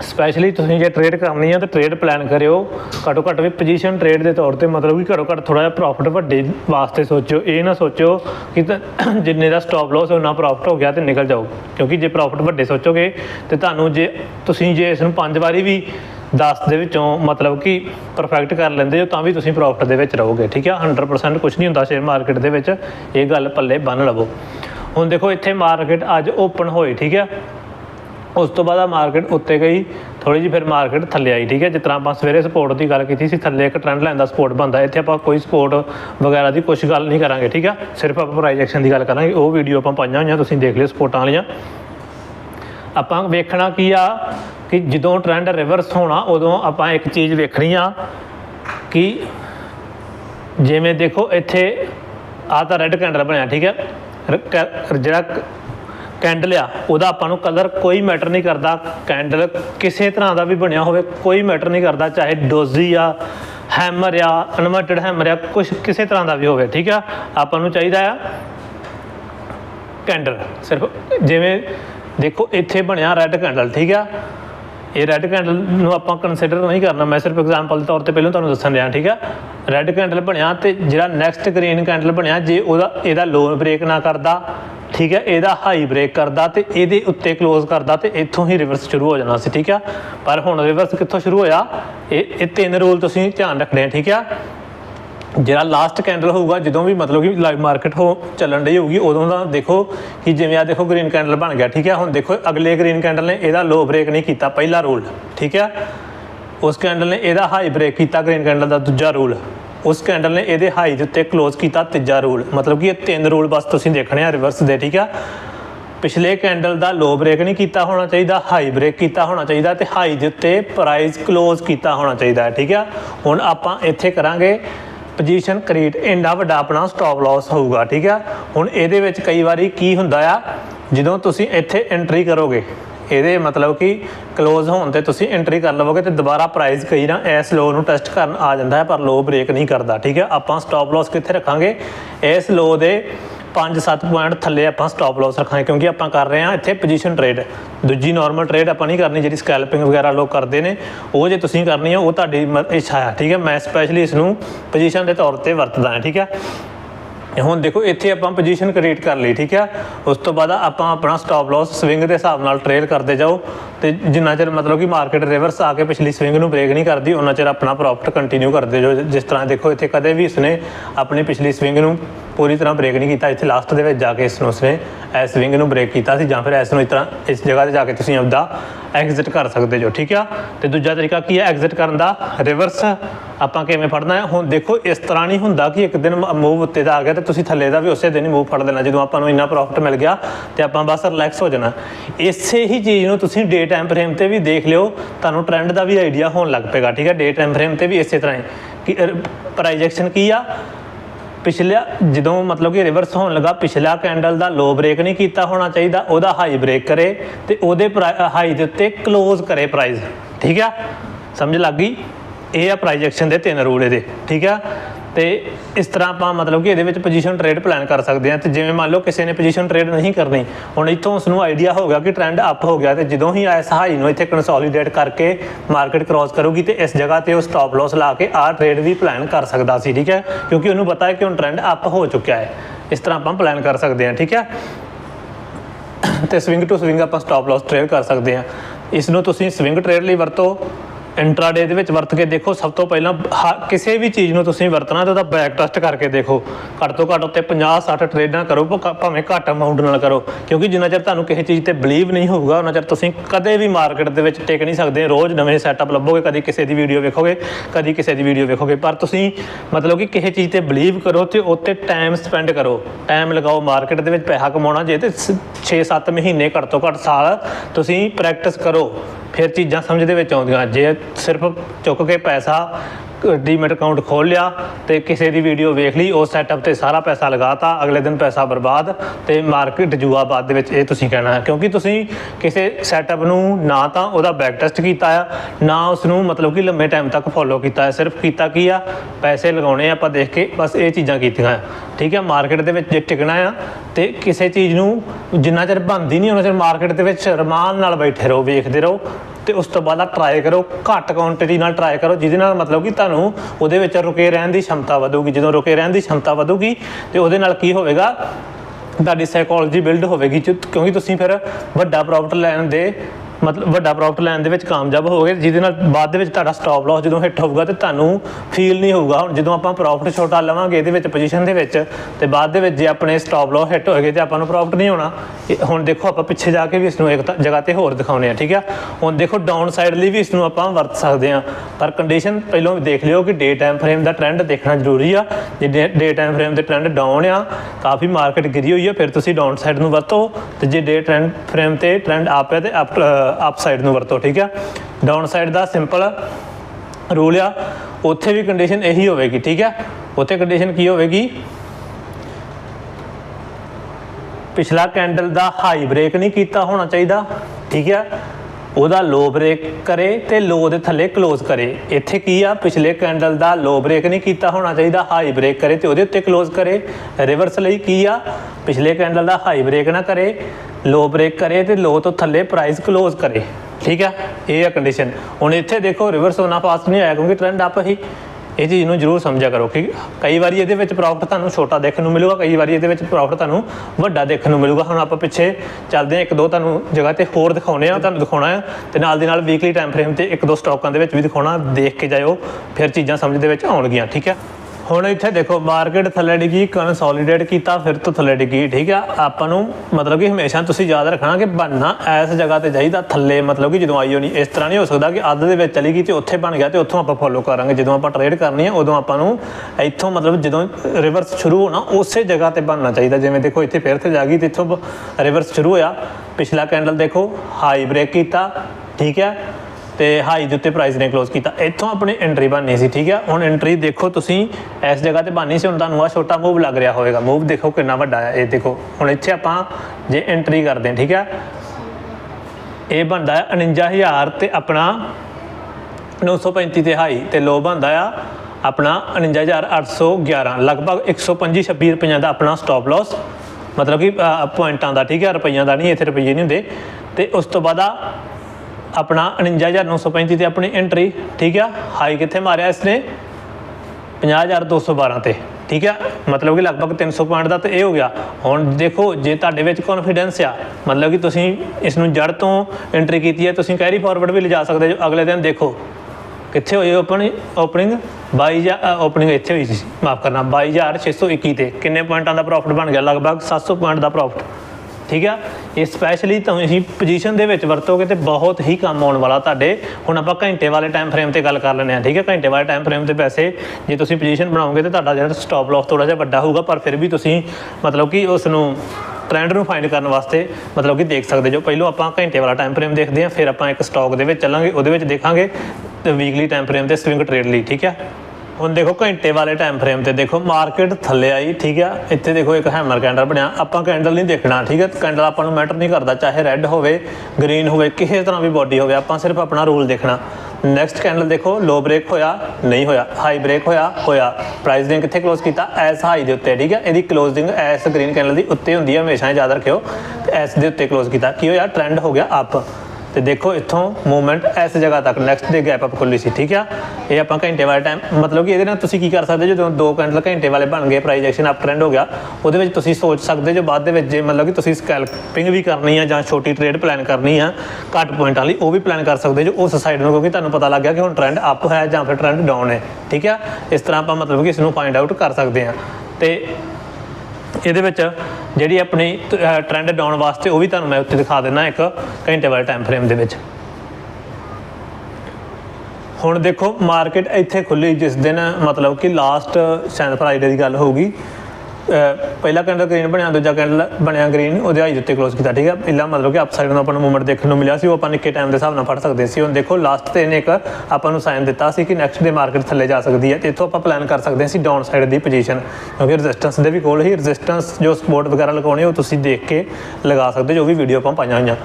ਸਪੈਸ਼ਲੀ ਤੁਸੀਂ ਜੇ ਟ੍ਰੇਡ ਕਰਨੀ ਆ ਤਾਂ ਟ੍ਰੇਡ ਪਲਾਨ ਕਰਿਓ। ਘੱਟੋ ਘੱਟ ਵੀ ਪੋਜੀਸ਼ਨ ਟ੍ਰੇਡ ਦੇ ਤੌਰ ਤੇ ਮਤਲਬ ਕਿ ਘੱਟੋ ਘੱਟ ਥੋੜਾ ਜਿਹਾ ਪ੍ਰੋਫਿਟ ਵੱਡੇ ਵਾਸਤੇ ਸੋਚੋ ਇਹ ਨਾ ਸੋਚੋ ਕਿ ਜਿੰਨੇ ਦਾ ਸਟਾਪ ਲਾਸ ਉਹਨਾਂ ਪ੍ਰੋਫਿਟ ਹੋ ਗਿਆ ਤੇ ਨਿਕਲ ਜਾਓ। ਕਿਉਂਕਿ ਜੇ ਪ੍ਰੋਫਿਟ ਵੱਡੇ ਸੋਚੋਗੇ ਤੇ ਤੁਹਾਨੂੰ ਜੇ ਤੁਸੀਂ ਜੇ ਇਸ ਨੂੰ ਪੰਜ ਵਾਰੀ ਵੀ 10 ਦੇ ਵਿੱਚੋਂ ਮਤਲਬ ਕਿ ਪਰਫੈਕਟ ਕਰ ਲੈਂਦੇ ਹੋ, ਤਾਂ ਵੀ ਤੁਸੀਂ ਪ੍ਰੋਫਿਟ ਦੇ ਵਿੱਚ ਰਹੋਗੇ, ਠੀਕ ਆ? 100% ਕੁਝ ਨਹੀਂ ਹੁੰਦਾ ਸ਼ੇਅਰ ਮਾਰਕੀਟ ਦੇ ਵਿੱਚ। ਇਹ ਗੱਲ ਪੱਲੇ ਬੰਨ ਲਵੋ। ਹੁਣ ਦੇਖੋ, ਇੱਥੇ ਮਾਰਕੀਟ ਅੱਜ ਓਪਨ ਹੋਈ ਠੀਕ ਆ? ਉਸ ਤੋਂ ਬਾਅਦ ਆ ਮਾਰਕੀਟ ਉੱਤੇ ਗਈ ਥੋੜੀ ਜਿਹੀ ਫਿਰ ਮਾਰਕੀਟ ਥੱਲੇ ਆਈ, ਠੀਕ ਹੈ? ਜਿਸ ਤਰ੍ਹਾਂ ਆਪਾਂ ਸਵੇਰੇ ਸਪੋਰਟ ਦੀ ਗੱਲ ਕੀਤੀ ਸੀ, ਥੱਲੇ ਇੱਕ ਟ੍ਰੈਂਡ ਲਾਈਨ ਦਾ ਸਪੋਰਟ ਬੰਦਾ ਇੱਥੇ ਆਪਾਂ ਕੋਈ ਸਪੋਰਟ ਵਗੈਰਾ ਦੀ ਕੁਝ ਗੱਲ ਨਹੀਂ ਕਰਾਂਗੇ, ਠੀਕ ਆ ਸਿਰਫ ਆਪਾਂ ਪ੍ਰਾਈਸ ਐਕਸ਼ਨ ਦੀ ਗੱਲ ਕਰਾਂਗੇ, ਉਹ ਵੀਡੀਓ ਆਪਾਂ ਪਾਈਆਂ ਹੋਈਆਂ, ਤੁਸੀਂ ਦੇਖ ਲਿਓ ਸਪੋਰਟਾਂ ਵਾਲੀਆਂ। ਆਪਾਂ ਵੇਖਣਾ ਕੀ ਆ, ਕਿ ਜਦੋਂ ਟ੍ਰੈਂਡ ਰਿਵਰਸ ਹੋਣਾ, ਉਦੋਂ ਆਪਾਂ ਇੱਕ ਚੀਜ਼ ਵੇਖਣੀ ਆ, ਕਿ ਜਿਵੇਂ ਦੇਖੋ, ਇੱਥੇ ਆ ਤਾਂ ਰੈੱਡ ਕੈਂਡਲ ਬਣਿਆ, ਠੀਕ ਹੈ? ਕੈ- ਜਿਹੜਾ ਕੈਂਡਲ ਆ, ਉਹਦਾ ਆਪਾਂ ਨੂੰ ਕਲਰ ਕੋਈ ਮੈਟਰ ਨਹੀਂ ਕਰਦਾ। ਕੈਂਡਲ ਕਿਸੇ ਤਰ੍ਹਾਂ ਦਾ ਵੀ ਬਣਿਆ ਹੋਵੇ, ਕੋਈ ਮੈਟਰ ਨਹੀਂ ਕਰਦਾ, ਚਾਹੇ ਡੋਜ਼ੀ ਆ ਹੈਮਰ ਆ ਅਨਵਰਟਡ ਹੈਮਰ ਆ ਕੁਝ ਕਿਸੇ ਤਰ੍ਹਾਂ ਦਾ ਵੀ ਹੋਵੇ, ਠੀਕ ਆ? ਆਪਾਂ ਨੂੰ ਚਾਹੀਦਾ ਆ ਕੈਂਡਲ ਸਿਰਫ ਜਿਵੇਂ ਦੇਖੋ, ਇੱਥੇ ਬਣਿਆ ਰੈੱਡ ਕੈਂਡਲ ਠੀਕ ਆ? ਇਹ ਰੈੱਡ ਕੈਂਡਲ ਨੂੰ ਆਪਾਂ ਕੰਸੀਡਰ ਨਹੀਂ ਕਰਨਾ। ਮੈਂ ਸਿਰਫ ਐਗਜ਼ਾਮਪਲ ਦੇ ਤੌਰ ਤੇ ਪਹਿਲਾਂ ਤੁਹਾਨੂੰ ਦੱਸਣ ਰਿਹਾ, ਠੀਕ ਆ? ਰੈੱਡ ਕੈਂਡਲ ਬਣਿਆ ਤੇ ਜਿਹੜਾ ਨੈਕਸਟ ਗ੍ਰੀਨ ਕੈਂਡਲ ਬਣਿਆ, ਜੇ ਉਹਦਾ, ਇਹਦਾ ਲੋਨ ਬ੍ਰੇਕ ਨਾ ਕਰਦਾ ਠੀਕ ਹੈ, ਇਹਦਾ ਹਾਈ ਬ੍ਰੇਕ ਕਰਦਾ ਤੇ ਇਹਦੇ ਉੱਤੇ ক্লোਜ਼ ਕਰਦਾ ਤੇ ਇੱਥੋਂ ਹੀ ਰਿਵਰਸ ਸ਼ੁਰੂ ਹੋ ਜਾਣਾ ਸੀ, ਠੀਕ ਆ ਪਰ ਹੁਣ ਰਿਵਰਸ ਕਿੱਥੋਂ ਸ਼ੁਰੂ ਹੋਇਆ? ਇਹ ਇਹ ਤਿੰਨ ਰੂਲ ਤੁਸੀਂ ਧਿਆਨ ਰੱਖਣੇ ਆ, ਠੀਕ ਆ ਜਿਹੜਾ ਲਾਸਟ ਕੈਂਡਲ ਹੋਊਗਾ, ਜਦੋਂ ਵੀ ਮਤਲਬ ਕਿ ਲਾਈਵ ਮਾਰਕੀਟ ਹੋ ਚੱਲਣ ਰਹੀ ਹੋਊਗੀ, ਉਦੋਂ ਦਾ ਦੇਖੋ ਕਿ ਜਿਵੇਂ ਆ ਦੇਖੋ ਗ੍ਰੀਨ ਕੈਂਡਲ ਬਣ ਗਿਆ, ਠੀਕ ਹੈ। ਹੁਣ ਦੇਖੋ ਅਗਲੇ ਗ੍ਰੀਨ ਕੈਂਡਲ ਨੇ ਇਹਦਾ ਲੋ ਬ੍ਰੇਕ ਨਹੀਂ ਕੀਤਾ, ਪਹਿਲਾ ਰੂਲ ਠੀਕ ਹੈ। ਉਸ ਕੈਂਡਲ ਨੇ ਇਹਦਾ ਹਾਈ ਬ੍ਰੇਕ ਕੀਤਾ ਗ੍ਰੀਨ ਕੈਂਡਲ ਦਾ ਦੂਜਾ ਰੂਲ ਉਸ ਕੈਂਡਲ ਨੇ ਇਹਦੇ ਹਾਈ ਦੇ ਉੱਤੇ ਕਲੋਜ਼ ਕੀਤਾ ਤੀਜਾ ਰੂਲ ਮਤਲਬ ਕਿ ਇਹ ਤਿੰਨ ਰੂਲ ਬਸ ਤੁਸੀਂ ਦੇਖਣੇ ਆ ਰਿਵਰਸ ਦੇ, ਠੀਕ ਆ? ਪਿਛਲੇ ਕੈਂਡਲ ਦਾ ਲੋ ਬ੍ਰੇਕ ਨਹੀਂ ਕੀਤਾ ਹੋਣਾ ਚਾਹੀਦਾ ਹਾਈ ਬ੍ਰੇਕ ਕੀਤਾ ਹੋਣਾ ਚਾਹੀਦਾ ਤੇ ਹਾਈ ਦੇ ਉੱਤੇ ਪ੍ਰਾਈਜ਼ ਕਲੋਜ਼ ਕੀਤਾ ਹੋਣਾ ਚਾਹੀਦਾ, ਠੀਕ ਆ? ਹੁਣ ਆਪਾਂ ਇੱਥੇ ਕਰਾਂਗੇ ਪੋਜੀਸ਼ਨ ਕ੍ਰੀਏਟ ਇੰਨਾ ਵੱਡਾ ਆਪਣਾ ਸਟਾਪ ਲਾਸ ਹੋਊਗਾ, ਠੀਕ ਆ? ਹੁਣ ਇਹਦੇ ਵਿੱਚ ਕਈ ਵਾਰੀ ਕੀ ਹੁੰਦਾ ਆ, ਜਦੋਂ ਤੁਸੀਂ ਇੱਥੇ ਐਂਟਰੀ ਕਰੋਗੇ ਇਹਦੇ ਮਤਲਬ ਕਿ ক্লোਜ਼ ਹੋਣ ਤੇ ਤੁਸੀਂ ਐਂਟਰੀ ਕਰ ਲਵੋਗੇ ਤੇ ਦੁਬਾਰਾ ਪ੍ਰਾਈਸ ਕਈ ਨਾ, ਇਸ ਲੋ ਨੂੰ ਟੈਸਟ ਕਰਨ ਆ ਜਾਂਦਾ ਹੈ, ਪਰ ਲੋ ਬ੍ਰੇਕ ਨਹੀਂ ਕਰਦਾ, ਠੀਕ ਹੈ? ਆਪਾਂ ਸਟਾਪ ਲਾਸ ਕਿੱਥੇ ਰੱਖਾਂਗੇ? ਇਸ ਲੋ ਦੇ 5-7 ਪੁਆਇੰਟ ਥੱਲੇ ਆਪਾਂ ਸਟਾਪ ਲਾਸ ਰੱਖਾਂਗੇ, ਕਿਉਂਕਿ ਆਪਾਂ ਕਰ ਰਹੇ ਹਾਂ ਇੱਥੇ ਪੋਜੀਸ਼ਨ ਟ੍ਰੇਡ ਦੂਜੀ ਨਾਰਮਲ ਟ੍ਰੇਡ ਆਪਾਂ ਨਹੀਂ ਕਰਨੀ, ਜਿਹੜੀ ਸਕੈਲਪਿੰਗ ਵਗੈਰਾ ਲੋਕ ਕਰਦੇ ਨੇ, ਉਹ ਜੇ ਤੁਸੀਂ ਕਰਨੀ ਹੈ, ਉਹ ਤੁਹਾਡੀ ਮ- ਇੱਛਾ ਹੈ, ਠੀਕ ਹੈ? ਮੈਂ ਸਪੈਸ਼ਲੀ ਇਸ ਨੂੰ ਪੋਜੀਸ਼ਨ ਦੇ ਤੌਰ ਤੇ ਵਰਤਦਾ ਹਾਂ, ਠੀਕ ਹੈ? ਹੁਣ ਦੇਖੋ, ਇੱਥੇ ਆਪਾਂ ਪੋਜੀਸ਼ਨ ਕ੍ਰੀਏਟ ਕਰ ਲਈ, ਠੀਕ ਆ? ਉਸ ਤੋਂ ਬਾਅਦ ਆਪਾਂ ਆਪਣਾ ਸਟਾਪ ਲਾਸ ਸਵਿੰਗ ਦੇ ਹਿਸਾਬ ਨਾਲ ਟ੍ਰੇਲ ਕਰਦੇ ਜਾਓ ਤੇ ਜਿੰਨਾ ਚਿਰ ਮਤਲਬ ਕਿ ਮਾਰਕੀਟ ਰਿਵਰਸ ਆ ਕੇ ਪਿਛਲੀ ਸਵਿੰਗ ਨੂੰ ਬ੍ਰੇਕ ਨਹੀਂ ਕਰਦੀ ਉਹਨਾਂ ਚਿਰ ਆਪਣਾ ਪ੍ਰੋਫਿਟ ਕੰਟੀਨਿਊ ਕਰਦੇ ਜਾਓ। ਜਿਸ ਤਰ੍ਹਾਂ ਦੇਖੋ, ਇੱਥੇ ਕਦੇ ਵੀ ਇਸਨੇ ਆਪਣੀ ਪਿਛਲੀ ਸਵਿੰਗ ਨੂੰ ਪੂਰੀ ਤਰ੍ਹਾਂ ਬ੍ਰੇਕ ਨਹੀਂ ਕੀਤਾ, ਇੱਥੇ ਲਾਸਟ ਦੇ ਵਿੱਚ ਜਾ ਕੇ ਇਸ ਨੂੰ ਉਸਨੇ ਇਸ ਸਵਿੰਗ ਨੂੰ ਬ੍ਰੇਕ ਕੀਤਾ ਸੀ, ਜਾਂ ਫਿਰ ਇਸ ਨੂੰ ਇਸ ਤਰ੍ਹਾਂ ਇਸ ਜਗ੍ਹਾ ਤੇ ਜਾ ਕੇ ਤੁਸੀਂ ਆਪਦਾ ਐਗਜ਼ਿਟ ਕਰ ਸਕਦੇ ਜੋ ਠੀਕ ਆ? ਤੇ ਦੂਜਾ ਤਰੀਕਾ ਕੀ ਹੈ? ਐਗਜ਼ਿਟ ਕਰਨ ਦਾ ਰਿਵਰਸ ਆਪਾਂ ਕਿਵੇਂ ਫੜਨਾ ਹੈ? ਹੁਣ ਦੇਖੋ, ਇਸ ਤਰ੍ਹਾਂ ਨਹੀਂ ਹੁੰਦਾ ਕਿ ਇੱਕ ਦਿਨ ਮੂਵ ਉੱਤੇ ਦਾ ਆ ਗਿਆ ਤੇ ਤੁਸੀਂ ਥੱਲੇ ਦਾ ਵੀ ਉਸੇ ਦਿਨ ਹੀ ਮੂਵ ਫੜ ਲੈਣਾ, ਜਦੋਂ ਆਪਾਂ ਨੂੰ ਇੰਨਾ ਪ੍ਰੋਫਿਟ ਮਿਲ ਗਿਆ ਤੇ ਆਪਾਂ ਬਸ ਰਿਲੈਕਸ ਹੋ ਜਾਣਾ। ਇਸੇ ਹੀ ਚੀਜ਼ ਨੂੰ ਤੁਸੀਂ ਡੇ ਟਾਈਮ ਫਰੇਮ ਤੇ ਵੀ ਦੇਖ ਲਿਓ, ਤੁਹਾਨੂੰ ਟ੍ਰੈਂਡ ਦਾ ਵੀ ਆਈਡੀਆ ਹੋਣ ਲੱਗ ਪਏਗਾ, ਠੀਕ ਹੈ? ਡੇ ਟਾਈਮ ਫਰੇਮ ਤੇ ਵੀ ਇਸੇ ਤਰ੍ਹਾਂ ਹੀ। ਕਿ ਪ੍ਰਾਈਜੈਕਸ਼ਨ ਕੀ ਆ? ਪਿਛਲਾ ਜਦੋਂ ਮਤਲਬ ਕਿ ਰਿਵਰਸ ਹੋਣ ਲੱਗਾ, ਪਿਛਲਾ ਕੈਂਡਲ ਦਾ ਲੋ ਬ੍ਰੇਕ ਨਹੀਂ ਕੀਤਾ ਹੋਣਾ ਚਾਹੀਦਾ, ਉਹਦਾ ਹਾਈ ਬ੍ਰੇਕ ਕਰੇ ਤੇ ਉਹਦੇ ਹਾਈ ਦੇ ਉੱਤੇ ক্লোਜ਼ ਕਰੇ ਪ੍ਰਾਈਸ ਠੀਕ ਆ? ਸਮਝ ਲੱਗ ਗਈ? ਇਹ ਆ ਪ੍ਰਾਈਸ ਐਕਸ਼ਨ ਦੇ ਤਿੰਨ ਰੂਲ ਇਹਦੇ ਠੀਕ ਆ? ਤੇ ਇਸ ਤਰ੍ਹਾਂ ਆਪਾਂ ਮਤਲਬ ਕਿ ਇਹਦੇ ਵਿੱਚ ਪੋਜੀਸ਼ਨ ਟ੍ਰੇਡ ਪਲਾਨ ਕਰ ਸਕਦੇ ਹਾਂ ਤੇ ਜਿਵੇਂ ਮੰਨ ਲਓ ਕਿਸੇ ਨੇ ਪੋਜੀਸ਼ਨ ਟ੍ਰੇਡ ਨਹੀਂ ਕਰਨੀ, ਹੁਣ ਇੱਥੋਂ ਉਸ ਨੂੰ ਆਈਡੀਆ ਹੋ ਗਿਆ ਕਿ ਟ੍ਰੈਂਡ ਅਪ ਹੋ ਗਿਆ ਤੇ ਜਦੋਂ ਹੀ ਇਸ ਹਾਈ ਨੂੰ ਇੱਥੇ ਕੰਸੋਲੀਡੇਟ ਕਰਕੇ ਮਾਰਕੀਟ ਕ੍ਰਾਸ ਕਰੂਗੀ ਤੇ ਇਸ ਜਗ੍ਹਾ ਤੇ ਉਹ ਸਟਾਪ ਲਾਸ ਲਾ ਕੇ ਆਹ ਟ੍ਰੇਡ ਵੀ ਪਲਾਨ ਕਰ ਸਕਦਾ ਸੀ, ਠੀਕ ਹੈ? ਕਿਉਂਕਿ ਉਹਨੂੰ ਪਤਾ ਹੈ ਕਿ ਹੁਣ ਟ੍ਰੈਂਡ ਅਪ ਹੋ ਚੁੱਕਿਆ ਹੈ। ਇਸ ਤਰ੍ਹਾਂ ਆਪਾਂ ਪਲਾਨ ਕਰ ਸਕਦੇ ਹਾਂ, ਠੀਕ ਹੈ? ਤੇ ਸਵਿੰਗ ਟੂ ਸਵਿੰਗ ਆਪਾਂ ਸਟਾਪ ਲਾਸ ਟ੍ਰੇਡ ਕਰ ਸਕਦੇ ਹਾਂ। ਇਸ ਨੂੰ ਤੁਸੀਂ ਸਵਿੰਗ ਟ੍ਰੇਡ ਲਈ ਵਰਤੋ ਇੰਟਰਾਡੇ ਦੇ ਵਿੱਚ ਵਰਤ ਕੇ ਦੇਖੋ, ਸਭ ਤੋਂ ਪਹਿਲਾਂ ਹ- ਕਿਸੇ ਵੀ ਚੀਜ਼ ਨੂੰ ਤੁਸੀਂ ਵਰਤਣਾ ਤੇ ਉਹਦਾ ਬੈਕ ਟੈਸਟ ਕਰਕੇ ਦੇਖੋ। ਘੱਟ ਤੋਂ ਘੱਟ ਉੱਤੇ 50 60 ਟ੍ਰੇਡਾਂ ਕਰੋ ਭਾਵੇਂ ਘੱਟ ਅਮਾਉਂਟ ਨਾਲ ਕਰੋ। ਕਿਉਂਕਿ ਜਿੰਨਾ ਚਿਰ ਤੁਹਾਨੂੰ ਕਿਸੇ ਚੀਜ਼ ਤੇ ਬਲੀਵ ਨਹੀਂ ਹੋਊਗਾ, ਉਹਨਾਂ ਚਿਰ ਤੁਸੀਂ ਕਦੇ ਵੀ ਮਾਰਕੀਟ ਦੇ ਵਿੱਚ ਟਿਕ ਨਹੀਂ ਸਕਦੇ। ਰੋਜ਼ ਨਵੇਂ ਸੈਟਅਪ ਲੱਭੋਗੇ, ਕਦੀ ਕਿਸੇ ਦੀ ਵੀਡੀਓ ਵੇਖੋਗੇ, ਕਦੀ ਕਿਸੇ ਦੀ ਵੀਡੀਓ ਵੇਖੋਗੇ। ਪਰ ਤੁਸੀਂ ਮਤਲਬ ਕਿ ਕਿਸੇ ਚੀਜ਼ ਤੇ ਬਲੀਵ ਕਰੋ ਤੇ ਉੱਤੇ ਟਾਈਮ ਸਪੈਂਡ ਕਰੋ। ਟਾਈਮ ਲਗਾਓ ਮਾਰਕੀਟ ਦੇ ਵਿੱਚ ਪੈਸਾ ਕਮਾਉਣਾ, ਜੇ ਤੇ 6-7 ਮਹੀਨੇ ਘੱਟ ਤੋਂ ਘੱਟ ਸਾਲ ਤੁਸੀਂ ਪ੍ਰੈਕਟਿਸ ਕਰੋ। ਫਿਰ ਚੀਜ਼ਾਂ ਸਮਝ ਦੇ ਵਿੱਚ ਆਉਂਦੀਆਂ। ਜੇ ਸਿਰਫ ਚੁੱਕ ਕੇ ਪੈਸਾ ਡੀਮੈਟ ਅਕਾਊਂਟ ਖੋਲ ਲਿਆ ਤੇ ਕਿਸੇ ਦੀ ਵੀਡੀਓ ਵੇਖ ਲਈ ਉਸ ਸੈਟਅਪ ਤੇ ਸਾਰਾ ਪੈਸਾ ਲਗਾਤਾ, ਅਗਲੇ ਦਿਨ ਪੈਸਾ ਬਰਬਾਦ ਤੇ ਮਾਰਕੀਟ ਜੂਆ ਬਾਅਦ ਦੇ ਵਿੱਚ ਇਹ ਤੁਸੀਂ ਕਹਿਣਾ ਹੈ। ਕਿਉਂਕਿ ਤੁਸੀਂ ਕਿਸੇ ਸੈਟਅਪ ਨੂੰ ਨਾ ਤਾਂ ਉਹਦਾ ਬੈਕ ਟੈਸਟ ਕੀਤਾ ਆ, ਨਾ ਉਸ ਨੂੰ ਮਤਲਬ ਕਿ ਲੰਮੇ ਟਾਈਮ ਤੱਕ ਫੋਲੋ ਕੀਤਾ ਹੈ। ਸਿਰਫ ਕੀਤਾ ਕੀ ਆ? ਪੈਸੇ ਲਗਾਉਣੇ ਆ ਆਪਾਂ ਦੇਖ ਕੇ ਬਸ ਇਹ ਚੀਜ਼ਾਂ ਕੀਤੀਆਂ ਆ। ਠੀਕ ਹੈ ਮਾਰਕੀਟ ਦੇ ਵਿੱਚ ਜੇ ਟਿਕਣਾ ਆ ਤੇ ਕਿਸੇ ਚੀਜ਼ ਨੂੰ ਜਿੰਨਾ ਚਿਰ ਬੰਦੀ ਨਹੀਂ ਉਹਨਾਂ ਚਿਰ ਮਾਰਕੀਟ ਦੇ ਵਿੱਚ ਰਮਾਨ ਨਾਲ ਬੈਠੇ ਰਹੋ, ਵੇਖਦੇ ਰਹੋ। ਤੇ ਉਸ ਤੋਂ ਬਾਅਦ ਆ ਟਰਾਈ ਕਰੋ, ਘੱਟ ਕੁਆਂਟੀਟੀ ਨਾਲ ਟਰਾਈ ਕਰੋ, ਜਿਹਦੇ ਨਾਲ ਮਤਲਬ ਕਿ ਤੁਹਾਨੂੰ ਉਹਦੇ ਵਿੱਚ ਰੁਕੇ ਰਹਿਣ ਦੀ ਸ਼ਮਤਾ ਵਧੂਗੀ। ਜਦੋਂ ਰੁਕੇ ਰਹਿਣ ਦੀ ਸ਼ਮਤਾ ਵਧੂਗੀ, ਤੇ ਉਹਦੇ ਨਾਲ ਕੀ ਹੋਵੇਗਾ? ਤੁਹਾਡੀ ਸਾਈਕੋਲੋਜੀ ਬਿਲਡ ਹੋਵੇਗੀ, ਕਿਉਂਕਿ ਤੁਸੀਂ ਫਿਰ ਵੱਡਾ ਪ੍ਰੋਫਿਟ ਲੈਣ ਦੇ ਮਤਲਬ ਵੱਡਾ ਪ੍ਰੋਫਿਟ ਲੈਣ ਦੇ ਵਿੱਚ ਕਾਮਯਾਬ ਹੋਵੋਗੇ, ਜਿਹਦੇ ਨਾਲ ਬਾਅਦ ਦੇ ਵਿੱਚ ਤੁਹਾਡਾ ਸਟਾਪ ਲਾਸ ਜਦੋਂ ਹਿੱਟ ਹੋਊਗਾ ਤੇ ਤੁਹਾਨੂੰ ਫੀਲ ਨਹੀਂ ਹੋਊਗਾ। ਹੁਣ ਜਦੋਂ ਆਪਾਂ ਪ੍ਰੋਫਿਟ ਛੋਟਾ ਲਵਾਂਗੇ, ਇਹਦੇ ਵਿੱਚ ਪੋਜੀਸ਼ਨ ਦੇ ਵਿੱਚ, ਤੇ ਬਾਅਦ ਦੇ ਵਿੱਚ ਜੇ ਆਪਣੇ ਸਟਾਪ ਲਾਸ ਹਿੱਟ ਹੋਏਗੇ ਤੇ ਆਪਾਂ ਨੂੰ ਪ੍ਰੋਫਿਟ ਨਹੀਂ ਹੋਣਾ। ਇਹ ਹੁਣ ਦੇਖੋ ਆਪਾਂ ਪਿੱਛੇ ਜਾ ਕੇ ਵੀ ਇਸ ਨੂੰ ਇੱਕ ਤਾਂ ਜਗ੍ਹਾ ਤੇ ਹੋਰ ਦਿਖਾਉਨੇ ਆ ਠੀਕ ਆ? ਹੁਣ ਦੇਖੋ ਡਾਊਨ ਸਾਈਡ ਲਈ ਵੀ ਇਸ ਨੂੰ ਆਪਾਂ ਵਰਤ ਸਕਦੇ ਆ ਪਰ ਕੰਡੀਸ਼ਨ ਪਹਿਲਾਂ ਦੇਖ ਲਿਓ ਕਿ ਡੇ ਟਾਈਮ ਫਰੇਮ ਦਾ ਟ੍ਰੈਂਡ ਦੇਖਣਾ ਜ਼ਰੂਰੀ ਆ। ਜੇ ਡੇ ਟਾਈਮ ਫਰੇਮ ਦੇ ਟ੍ਰੈਂਡ ਡਾਊਨ ਆ, ਕਾਫੀ ਮਾਰਕੀਟ ਗਿਰੀ ਹੋਈ ਆ, ਫਿਰ ਤੁਸੀਂ ਡਾਊਨ ਸਾਈਡ ਨੂੰ ਵਰਤੋ। ਤੇ ਜੇ ਡੇ ਟ੍ਰੈਂਡ ਫਰੇਮ ਤੇ ਟ੍ਰੈਂਡ ਅਪ ਹੈ ਤੇ ਅਪ ਅਪ ਸਾਈਡ ਨੂੰ ਵਰਤੋ, ਠੀਕ ਆ ਡਾਊਨ ਸਾਈਡ ਦਾ ਸਿੰਪਲ ਰੂਲ ਆ, ਉੱਥੇ ਵੀ ਕੰਡੀਸ਼ਨ ਇਹੀ ਹੋਵੇਗੀ, ਠੀਕ ਆ ਉੱਥੇ ਕੰਡੀਸ਼ਨ ਕੀ ਹੋਵੇਗੀ? ਪਿਛਲਾ ਕੈਂਡਲ ਦਾ ਹਾਈ ਬ੍ਰੇਕ ਨਹੀਂ ਕੀਤਾ ਹੋਣਾ ਚਾਹੀਦਾ, ਠੀਕ ਆ ਉਹਦਾ ਲੋ ਬ੍ਰੇਕ ਕਰੇ ਤੇ ਲੋ ਦੇ ਥੱਲੇ ਕਲੋਜ਼ ਕਰੇ। ਇੱਥੇ ਕੀ ਆ? ਪਿਛਲੇ ਕੈਂਡਲ ਦਾ ਲੋ ਬ੍ਰੇਕ ਨਹੀਂ ਕੀਤਾ ਹੋਣਾ ਚਾਹੀਦਾ ਹਾਈ ਬ੍ਰੇਕ ਕਰੇ ਤੇ ਉਹਦੇ ਉੱਤੇ ਕਲੋਜ਼ ਕਰੇ। ਰਿਵਰਸ ਲਈ ਕੀ ਆ? ਪਿਛਲੇ ਕੈਂਡਲ ਦਾ ਹਾਈ ਬ੍ਰੇਕ ਨਾ ਕਰੇ ਲੋ ਬ੍ਰੇਕ ਕਰੇ ਤੇ ਲੋ ਤੋਂ ਥੱਲੇ ਪ੍ਰਾਈਸ ਕਲੋਜ਼ ਕਰੇ। ਠੀਕ ਆ? ਇਹ ਆ ਕੰਡੀਸ਼ਨ ਹੁਣ ਇੱਥੇ ਦੇਖੋ ਰਿਵਰਸ ਹੋਣਾ ਫਾਸਟ ਨਹੀਂ ਆਇਆ ਕਿਉਂਕਿ ਟ੍ਰੈਂਡ ਅਪ ਹੀ ਇਹ ਚੀਜ਼ ਨੂੰ ਜਰੂਰ ਸਮਝਿਆ ਕਰੋ ਕਿ ਕਈ ਵਾਰੀ ਇਹਦੇ ਵਿੱਚ ਪ੍ਰੋਫਿਟ ਤੁਹਾਨੂੰ ਛੋਟਾ ਦੇਖਣ ਨੂੰ ਮਿਲੂਗਾ, ਕਈ ਵਾਰੀ ਇਹਦੇ ਵਿੱਚ ਪ੍ਰੋਫਿਟ ਤੁਹਾਨੂੰ ਵੱਡਾ ਦੇਖਣ ਨੂੰ ਮਿਲੂਗਾ। ਹੁਣ ਆਪਾਂ ਪਿੱਛੇ ਚੱਲਦੇ ਹਾਂ ਇੱਕ ਦੋ ਤੁਹਾਨੂੰ ਜਗ੍ਹਾ ਤੇ ਹੋਰ ਦਿਖਾਉਣੇ ਆ, ਤੁਹਾਨੂੰ ਦਿਖਾਉਣਾ ਹੈ ਤੇ ਨਾਲ ਦੀ ਨਾਲ ਵੀਕਲੀ ਟਾਈਮ ਫਰੇਮ ਤੇ ਇੱਕ ਦੋ ਸਟਾਕਾਂ ਦੇ ਵਿੱਚ ਵੀ ਦਿਖਾਉਣਾ, ਦੇਖ ਕੇ ਜਾਇਓ, ਫਿਰ ਚੀਜ਼ਾਂ ਸਮਝ ਦੇ ਵਿੱਚ ਆਉਣਗੀਆਂ, ਠੀਕ ਹੈ? ਹੁਣ ਇੱਥੇ ਦੇਖੋ ਮਾਰਕੀਟ ਥੱਲੇ ਡਿੱਗੀ ਕੰਸੋਲੀਡੇਟ ਕੀਤਾ, ਫਿਰ ਤੋਂ ਥੱਲੇ ਡਿੱਗੀ, ਠੀਕ ਆ? ਆਪਾਂ ਨੂੰ ਮਤਲਬ ਕਿ ਹਮੇਸ਼ਾ ਤੁਸੀਂ ਯਾਦ ਰੱਖਣਾ ਕਿ ਬਣਨਾ ਇਸ ਜਗ੍ਹਾ ਤੇ ਚਾਹੀਦਾ ਥੱਲੇ ਮਤਲਬ ਕਿ ਜਦੋਂ ਆਈ ਹੋਣੀ ਇਸ ਤਰ੍ਹਾਂ ਨਹੀਂ ਹੋ ਸਕਦਾ ਕਿ ਅੱਧ ਦੇ ਵਿੱਚ ਚਲੀ ਗਈ ਤੇ ਉੱਥੇ ਬਣ ਗਿਆ ਤੇ ਉੱਥੋਂ ਆਪਾਂ ਫੋਲੋ ਕਰਾਂਗੇ। ਜਦੋਂ ਆਪਾਂ ਟ੍ਰੇਡ ਕਰਨੀ ਹੈ ਉਦੋਂ ਆਪਾਂ ਨੂੰ ਇੱਥੋਂ ਮਤਲਬ ਜਦੋਂ ਰਿਵਰਸ ਸ਼ੁਰੂ ਹੋਣਾ, ਉਸੇ ਜਗ੍ਹਾ ਤੇ ਬਣਨਾ ਚਾਹੀਦਾ। ਜਿਵੇਂ ਦੇਖੋ, ਇੱਥੇ ਫਿਰ ਤੇ ਜਾ ਗਈ ਤੇ ਇੱਥੋਂ ਰਿਵਰਸ ਸ਼ੁਰੂ ਹੋਇਆ। ਪਿਛਲਾ ਕੈਂਡਲ ਦੇਖੋ ਹਾਈ ਬ੍ਰੇਕ ਕੀਤਾ, ਠੀਕ ਹੈ ਤੇ ਹਾਈ ਦੇ ਉੱਤੇ ਪ੍ਰਾਈਸ ਨੇ ਕਲੋਜ਼ ਕੀਤਾ। ਇੱਥੋਂ ਆਪਣੀ ਐਂਟਰੀ ਬਣਨੀ ਸੀ, ਠੀਕ ਹੈ? ਹੁਣ ਐਂਟਰੀ ਦੇਖੋ ਤੁਸੀਂ, ਇਸ ਜਗ੍ਹਾ ਤੇ ਬਣਨੀ ਸੀ, ਹੁਣ ਤੁਹਾਨੂੰ ਆ ਛੋਟਾ ਮੂਵ ਲੱਗ ਰਿਹਾ ਹੋਵੇਗਾ। ਮੂਵ ਦੇਖੋ ਕਿੰਨਾ ਵੱਡਾ ਹੈ। ਇਹ ਦੇਖੋ, ਹੁਣ ਇੱਥੇ ਆਪਾਂ ਜੇ ਐਂਟਰੀ ਕਰਦੇ ਹਾਂ, ਠੀਕ ਹੈ? ਇਹ ਬਣਦਾ ਹੈ 49000 ਤੇ ਆਪਣਾ 935 ਤੇ ਹਾਈ ਤੇ ਲੋ ਬਣਦਾ ਆ ਆਪਣਾ 49811 ਲਗਭਗ 125 26 ਰੁਪਈਆਂ ਦਾ ਆਪਣਾ ਸਟਾਪ ਲਾਸ ਮਤਲਬ ਕਿ ਪੁਆਇੰਟਾਂ ਦਾ, ਠੀਕ ਹੈ? ਰੁਪਈਆਂ ਦਾ ਨਹੀਂ, ਇੱਥੇ ਰੁਪਈਏ ਨਹੀਂ ਹੁੰਦੇ। ਤੇ ਉਸ ਤੋਂ ਬਾਅਦ ਆ ਆਪਣਾ 49935 ਤੇ ਆਪਣੀ ਐਂਟਰੀ ਠੀਕ ਆ? ਹਾਈ ਕਿੱਥੇ ਮਾਰਿਆ ਇਸਨੇ? 50212 ਤੇ, ਠੀਕ ਆ? ਮਤਲਬ ਕਿ ਲਗਭਗ 300 ਪੁਆਇੰਟ ਦਾ ਤੇ ਇਹ ਹੋ ਗਿਆ। ਹੁਣ ਦੇਖੋ, ਜੇ ਤੁਹਾਡੇ ਵਿੱਚ ਕੌਨਫੀਡੈਂਸ ਆ, ਮਤਲਬ ਕਿ ਤੁਸੀਂ ਇਸ ਨੂੰ ਜੜ ਤੋਂ ਐਂਟਰੀ ਕੀਤੀ ਹੈ, ਤੁਸੀਂ ਕੈਰੀ ਫਾਰਵਰਡ ਵੀ ਲਿਜਾ ਸਕਦੇ ਹੋ। ਅਗਲੇ ਦਿਨ ਦੇਖੋ, ਕਿੱਥੇ ਹੋਈ ਓਪਨ ਓਪਨਿੰਗ 22000 ਓਪਨਿੰਗ ਇੱਥੇ ਹੋਈ ਸੀ, ਮਾਫ ਕਰਨਾ 22621 ਤੇ। ਕਿੰਨੇ ਪੁਆਇੰਟਾਂ ਦਾ ਪ੍ਰੋਫਿਟ ਬਣ ਗਿਆ? ਲਗਭਗ 700 ਪੁਆਇੰਟ ਦਾ ਪ੍ਰੋਫਿਟ ਠੀਕ ਆ? ਇਹ ਸਪੈਸ਼ਲੀ ਤੁਸੀਂ ਪੋਜੀਸ਼ਨ ਦੇ ਵਿੱਚ ਵਰਤੋਗੇ ਤੇ ਬਹੁਤ ਹੀ ਕੰਮ ਆਉਣ ਵਾਲਾ ਤੁਹਾਡੇ। ਹੁਣ ਆਪਾਂ ਘੰਟੇ ਵਾਲੇ ਟਾਈਮ ਫਰੇਮ ਤੇ ਗੱਲ ਕਰ ਲੈਂਦੇ ਆ ਠੀਕ ਹੈ ਘੰਟੇ ਵਾਲੇ ਟਾਈਮ ਫਰੇਮ ਤੇ ਪੈਸੇ ਜੇ ਤੁਸੀਂ ਪੋਜੀਸ਼ਨ ਬਣਾਓਗੇ ਤੇ ਤੁਹਾਡਾ ਜਿਹੜਾ ਸਟਾਪ ਲਾਸ ਥੋੜਾ ਜਿਹਾ ਵੱਡਾ ਹੋਊਗਾ, ਪਰ ਫਿਰ ਵੀ ਤੁਸੀਂ ਮਤਲਬ ਕਿ ਉਸ ਨੂੰ ਟ੍ਰੈਂਡ ਨੂੰ ਫਾਈਂਡ ਕਰਨ ਵਾਸਤੇ ਮਤਲਬ ਕਿ ਦੇਖ ਸਕਦੇ ਜੋ। ਪਹਿਲਾਂ ਆਪਾਂ ਘੰਟੇ ਵਾਲਾ ਟਾਈਮ ਫਰੇਮ ਦੇਖਦੇ ਹਾਂ, ਫਿਰ ਆਪਾਂ ਇੱਕ ਸਟਾਕ ਦੇ ਵਿੱਚ ਚੱਲਾਂਗੇ, ਉਹਦੇ ਵਿੱਚ ਦੇਖਾਂਗੇ ਤੇ ਵੀਕਲੀ ਟਾਈਮ ਫਰੇਮ ਤੇ ਸਵਿੰਗ ਟ੍ਰੇਡ ਲਈ, ਠੀਕ ਹੈ ਹੁਣ ਦੇਖੋ ਘੰਟੇ ਵਾਲੇ ਟਾਈਮ ਫਰੇਮ ਤੇ ਦੇਖੋ ਮਾਰਕੀਟ ਥੱਲੇ ਆਈ, ਠੀਕ ਆ? ਇੱਥੇ ਦੇਖੋ ਇੱਕ ਹੈਮਰ ਕੈਂਡਲ ਬਣਿਆ। ਆਪਾਂ ਕੈਂਡਲ ਨਹੀਂ ਦੇਖਣਾ, ਠੀਕ ਹੈ ਕੈਂਡਲ ਆਪਾਂ ਨੂੰ ਮੈਟਰ ਨਹੀਂ ਕਰਦਾ, ਚਾਹੇ ਰੈੱਡ ਹੋਵੇ ਗ੍ਰੀਨ ਹੋਵੇ, ਕਿਸੇ ਤਰ੍ਹਾਂ ਵੀ ਬਾਡੀ ਹੋਵੇ, ਆਪਾਂ ਸਿਰਫ ਆਪਣਾ ਰੂਲ ਦੇਖਣਾ। ਨੈਕਸਟ ਕੈਂਡਲ ਦੇਖੋ ਲੋ ਬ੍ਰੇਕ ਹੋਇਆ, ਨਹੀਂ ਹੋਇਆ ਹਾਈ ਬ੍ਰੇਕ ਹੋਇਆ ਹੋਇਆ। ਪ੍ਰਾਈਸ ਨੇ ਕਿੱਥੇ ਕਲੋਜ਼ ਕੀਤਾ? ਐਸ ਹਾਈ ਦੇ ਉੱਤੇ, ਠੀਕ ਹੈ ਇਹਦੀ ਕਲੋਜ਼ਿੰਗ ਐਸ ਗ੍ਰੀਨ ਕੈਂਡਲ ਦੀ ਉੱਤੇ ਹੁੰਦੀ ਹੈ ਹਮੇਸ਼ਾ ਯਾਦ ਰੱਖਿਓ। ਤੇ ਐਸ ਦੇ ਉੱਤੇ ਕਲੋਜ਼ ਕੀਤਾ। ਕੀ ਹੋਇਆ? ਟ੍ਰੈਂਡ ਹੋ ਗਿਆ ਅਪ ਤੇ ਦੇਖੋ ਇੱਥੋਂ ਮੂਵਮੈਂਟ ਇਸ ਜਗ੍ਹਾ ਤੱਕ ਨੈਕਸਟ ਦੇ ਗੈਪ ਅਪ ਖੁੱਲੀ ਸੀ, ਠੀਕ ਆ? ਇਹ ਆਪਾਂ ਘੰਟੇ ਵਾਲੇ ਟਾਈਮ ਮਤਲਬ ਕਿ ਇਹਦੇ ਨਾਲ ਤੁਸੀਂ ਕੀ ਕਰ ਸਕਦੇ ਜਦੋਂ ਦੋ ਕੈਂਡਲ ਘੰਟੇ ਵਾਲੇ ਬਣ ਗਏ ਪ੍ਰਾਈਸ ਐਕਸ਼ਨ ਅਪ ਟ੍ਰੈਂਡ ਹੋ ਗਿਆ, ਉਹਦੇ ਵਿੱਚ ਤੁਸੀਂ ਸੋਚ ਸਕਦੇ ਜੋ ਬਾਅਦ ਦੇ ਵਿੱਚ ਜੇ ਮਤਲਬ ਕਿ ਤੁਸੀਂ ਸਕੈਲਪਿੰਗ ਵੀ ਕਰਨੀ ਆ ਜਾਂ ਛੋਟੀ ਟ੍ਰੇਡ ਪਲਾਨ ਕਰਨੀ ਆ, ਘੱਟ ਪੁਆਇੰਟਾਂ ਲਈ ਉਹ ਵੀ ਪਲਾਨ ਕਰ ਸਕਦੇ ਜੋ ਉਸ ਸਾਈਡ ਨੂੰ, ਕਿਉਂਕਿ ਤੁਹਾਨੂੰ ਪਤਾ ਲੱਗ ਗਿਆ ਕਿ ਹੁਣ ਟ੍ਰੈਂਡ ਅਪ ਹੈ ਜਾਂ ਫਿਰ ਟ੍ਰੈਂਡ ਡਾਊਨ ਹੈ, ਠੀਕ ਆ? ਇਸ ਤਰ੍ਹਾਂ ਆਪਾਂ ਮਤਲਬ ਕਿ ਇਸ ਨੂੰ ਫਾਈਂਡ ਆਊਟ ਕਰ ਸਕਦੇ ਆ। ਤੇ ਇਹਦੇ ਵਿੱਚ ਜਿਹੜੀ ਆਪਣੀ ਟ੍ਰੈਂਡ ਡਾਊਨ ਵਾਸਤੇ ਉਹ ਵੀ ਤੁਹਾਨੂੰ ਮੈਂ ਉੱਤੇ ਦਿਖਾ ਦਿੰਦਾ ਇੱਕ ਘੰਟੇ ਵਾਲੇ ਟਾਈਮ ਫਰੇਮ ਦੇ ਵਿੱਚ। ਹੁਣ ਦੇਖੋ ਮਾਰਕੀਟ ਇੱਥੇ ਖੁੱਲੀ ਜਿਸ ਦਿਨ ਮਤਲਬ ਕਿ ਲਾਸਟ ਸੈਨ ਫਰਾਈਡੇ ਦੀ ਗੱਲ ਹੋਊਗੀ। ਅਹ ਪਹਿਲਾ ਕੈਂਡਲ ਗ੍ਰੀਨ ਬਣਿਆ, ਦੂਜਾ ਕੈਂਡਲ ਬਣਿਆ ਗ੍ਰੀਨ ਉਹਦੇ ਹਾਈ ਉੱਤੇ ਕਲੋਜ਼ ਕੀਤਾ, ਠੀਕ ਹੈ ਪਹਿਲਾ ਮਤਲਬ ਕਿ ਅਪਸਾਈਡ ਨੂੰ ਆਪਾਂ ਨੂੰ ਮੂਵਮੈਂਟ ਦੇਖਣ ਨੂੰ ਮਿਲਿਆ ਸੀ, ਉਹ ਆਪਾਂ ਨਿੱਕੇ ਟਾਈਮ ਦੇ ਹਿਸਾਬ ਨਾਲ ਫੜ ਸਕਦੇ ਸੀ। ਹੁਣ ਦੇਖੋ ਲਾਸਟ ਤੇ ਇਹਨੇ ਇੱਕ ਆਪਾਂ ਨੂੰ ਸਾਈਨ ਦਿੱਤਾ ਸੀ ਕਿ ਨੈਕਸਟ ਡੇ ਮਾਰਕੀਟ ਥੱਲੇ ਜਾ ਸਕਦੀ ਹੈ ਤੇ ਇੱਥੋਂ ਆਪਾਂ ਪਲਾਨ ਕਰ ਸਕਦੇ ਸੀ ਡਾਊਨ ਸਾਈਡ ਦੀ ਪੋਜੀਸ਼ਨ ਕਿਉਂਕਿ ਰੈਜ਼ਿਸਟੈਂਸ ਦੇ ਵੀ ਕੋਲ ਹੀ ਰੈਜ਼ਿਸਟੈਂਸ ਜੋ ਸਪੋਰਟ ਵਗੈਰਾ ਲਗਾਉਣੇ, ਉਹ ਤੁਸੀਂ ਦੇਖ ਕੇ ਲਗਾ ਸਕਦੇ ਜੋ ਵੀ ਵੀਡੀਓ ਆਪਾਂ ਪਾਈਆਂ ਹੋਈਆਂ।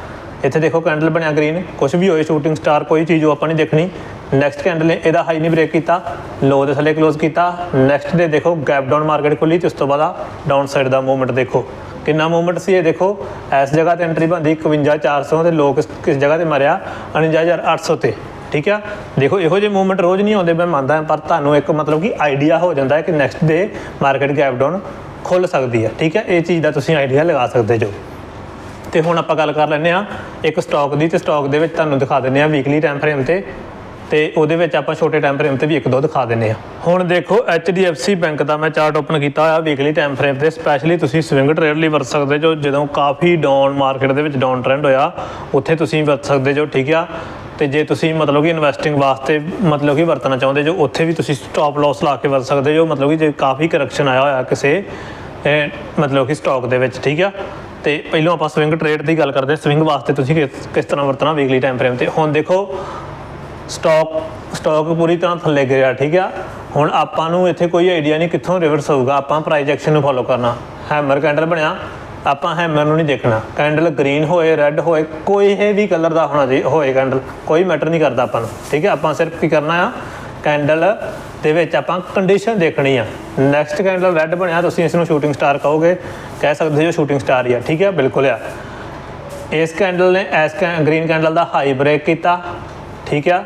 ਇੱਥੇ ਦੇਖੋ ਕੈਂਡਲ ਬਣਿਆ ਗ੍ਰੀਨ ਕੁਝ ਵੀ ਹੋਏ ਸ਼ੂਟਿੰਗ ਸਟਾਰ ਕੋਈ ਚੀਜ਼ ਉਹ ਆਪਾਂ ਨਹੀਂ ਦੇਖਣੀ। ਨੈਕਸਟ ਕੈਂਡਲ ਨੇ ਇਹਦਾ ਹਾਈ ਨਹੀਂ ਬ੍ਰੇਕ ਕੀਤਾ ਲੋ ਦੇ ਥੱਲੇ ਕਲੋਜ਼ ਕੀਤਾ। ਨੈਕਸਟ ਡੇ ਦੇਖੋ ਗੈਪ ਡਾਊਨ ਮਾਰਕੀਟ ਖੁੱਲੀ, ਤੇ ਉਸ ਤੋਂ ਬਾਅਦ ਆ ਡਾਊਨ ਸਾਈਡ ਦਾ ਮੂਵਮੈਂਟ ਦੇਖੋ। ਕਿੰਨਾ ਮੂਵਮੈਂਟ ਸੀ ਇਹ ਦੇਖੋ, ਇਸ ਜਗ੍ਹਾ ਤੇ ਐਂਟਰੀ ਬੰਦੀ 51400 ਤੇ ਲੋਕ ਕਿਸ ਜਗ੍ਹਾ ਤੇ ਮਰਿਆ 49800 ਤੇ, ਠੀਕ ਆ? ਦੇਖੋ, ਇਹੋ ਜਿਹੇ ਮੂਵਮੈਂਟ ਰੋਜ਼ ਨਹੀਂ ਆਉਂਦੇ, ਮੈਂ ਮੰਨਦਾ ਪਰ ਤੁਹਾਨੂੰ ਇੱਕ ਮਤਲਬ ਕਿ ਆਈਡੀਆ ਹੋ ਜਾਂਦਾ ਹੈ ਕਿ next day market gap down ਖੁੱਲ ਸਕਦੀ ਹੈ, ਠੀਕ ਹੈ ਇਹ ਚੀਜ਼ ਦਾ ਤੁਸੀਂ ਆਈਡੀਆ ਲਗਾ ਸਕਦੇ ਜੋ। ਤੇ ਹੁਣ ਆਪਾਂ ਗੱਲ ਕਰ ਲੈਂਦੇ ਆ ਇੱਕ ਸਟਾਕ ਦੀ, ਤੇ ਸਟਾਕ ਦੇ ਵਿੱਚ ਤੁਹਾਨੂੰ ਦਿਖਾ ਦਿੰਦੇ ਆ ਵੀਕਲੀ ਟਾਈਮ ਫਰੇਮ ਤੇ ਤੇ ਉਹਦੇ ਵਿੱਚ ਆਪਾਂ ਛੋਟੇ ਟਾਈਮ ਫਰੇਮ ਤੇ ਵੀ ਇੱਕ ਦੋ ਦਿਖਾ ਦਿੰਦੇ ਆ ਹੁਣ ਦੇਖੋ HDFC ਬੈਂਕ ਦਾ ਮੈਂ ਚਾਰਟ ਓਪਨ ਕੀਤਾ ਹੋਇਆ ਵੀਕਲੀ ਟਾਈਮ ਫਰੇਮ ਤੇ। ਸਪੈਸ਼ਲੀ ਤੁਸੀਂ ਸਵਿੰਗ ਟ੍ਰੇਡ ਲਈ ਵਰਤ ਸਕਦੇ ਜੋ ਜਦੋਂ ਕਾਫੀ ਡਾਊਨ ਮਾਰਕੀਟ ਦੇ ਵਿੱਚ ਡਾਊਨ ਟ੍ਰੈਂਡ ਹੋਇਆ, ਉੱਥੇ ਤੁਸੀਂ ਵਰਤ ਸਕਦੇ ਜੋ, ਠੀਕ ਆ? ਤੇ ਜੇ ਤੁਸੀਂ ਮਤਲਬ ਕਿ ਇਨਵੈਸਟਿੰਗ ਵਾਸਤੇ ਮਤਲਬ ਕਿ ਵਰਤਣਾ ਚਾਹੁੰਦੇ ਜੋ, ਉੱਥੇ ਵੀ ਤੁਸੀਂ ਸਟਾਪ ਲਾਸ ਲਾ ਕੇ ਵਰਤ ਸਕਦੇ ਜੋ, ਮਤਲਬ ਕਿ ਜੇ ਕਾਫੀ ਕਰੈਕਸ਼ਨ ਆਇਆ ਹੋਇਆ ਕਿਸੇ ਮਤਲਬ ਕਿ ਸਟਾਕ ਦੇ ਵਿੱਚ, ਠੀਕ ਆ? ਤੇ ਪਹਿਲਾਂ ਆਪਾਂ ਸਵਿੰਗ ਟ੍ਰੇਡ ਦੀ ਗੱਲ ਕਰਦੇ ਸਵਿੰਗ ਵਾਸਤੇ ਤੁਸੀਂ ਕਿਸ ਕਿਸ ਤਰ੍ਹਾਂ ਵਰਤਣਾ ਵੀਕਲੀ ਟਾਈਮ ਫਰੇਮ ਤੇ? ਹੁਣ ਦੇਖੋ ਸਟਾਕ ਸਟਾਕ ਪੂਰੀ ਤਰ੍ਹਾਂ ਥੱਲੇ ਗਿਆ ਠੀਕ ਆ? ਹੁਣ ਆਪਾਂ ਨੂੰ ਇੱਥੇ ਕੋਈ ਆਈਡੀਆ ਨਹੀਂ ਕਿੱਥੋਂ ਰਿਵਰਸ ਹੋਊਗਾ। ਆਪਾਂ ਪ੍ਰਾਈਸ ਐਕਸ਼ਨ ਨੂੰ ਫੋਲੋ ਕਰਨਾ। ਹੈਮਰ ਕੈਂਡਲ ਬਣਿਆ। ਆਪਾਂ ਹੈਮਰ ਨੂੰ ਨਹੀਂ ਦੇਖਣਾ। ਕੈਂਡਲ ਗ੍ਰੀਨ ਹੋਏ ਰੈੱਡ ਹੋਏ, ਕੋਈ ਇਹ ਵੀ ਕਲਰ ਦਾ ਹੋਣਾ ਚਾਹੀਦਾ ਹੋਏ ਕੈਂਡਲ ਕੋਈ ਮੈਟਰ ਨਹੀਂ ਕਰਦਾ ਆਪਾਂ ਨੂੰ। ਠੀਕ ਹੈ ਆਪਾਂ ਸਿਰਫ ਕੀ ਕਰਨਾ ਆ? ਕੈਂਡਲ ਦੇ ਵਿੱਚ ਆਪਾਂ ਕੰਡੀਸ਼ਨ ਦੇਖਣੀ ਆ। ਨੈਕਸਟ ਕੈਂਡਲ ਰੈੱਡ ਬਣਿਆ, ਤੁਸੀਂ ਇਸ ਨੂੰ ਸ਼ੂਟਿੰਗ ਸਟਾਰ ਕਹੋਗੇ। ਕਹਿ ਸਕਦੇ ਹੋ ਸ਼ੂਟਿੰਗ ਸਟਾਰ ਹੀ ਆ। ਠੀਕ ਹੈ ਬਿਲਕੁਲ ਆ। ਇਸ ਕੈਂਡਲ ਨੇ ਐਸ ਗ੍ਰੀਨ ਕੈਂਡਲ ਦਾ ਹਾਈ ਬ੍ਰੇਕ ਕੀਤਾ। ਠੀਕ ਆ?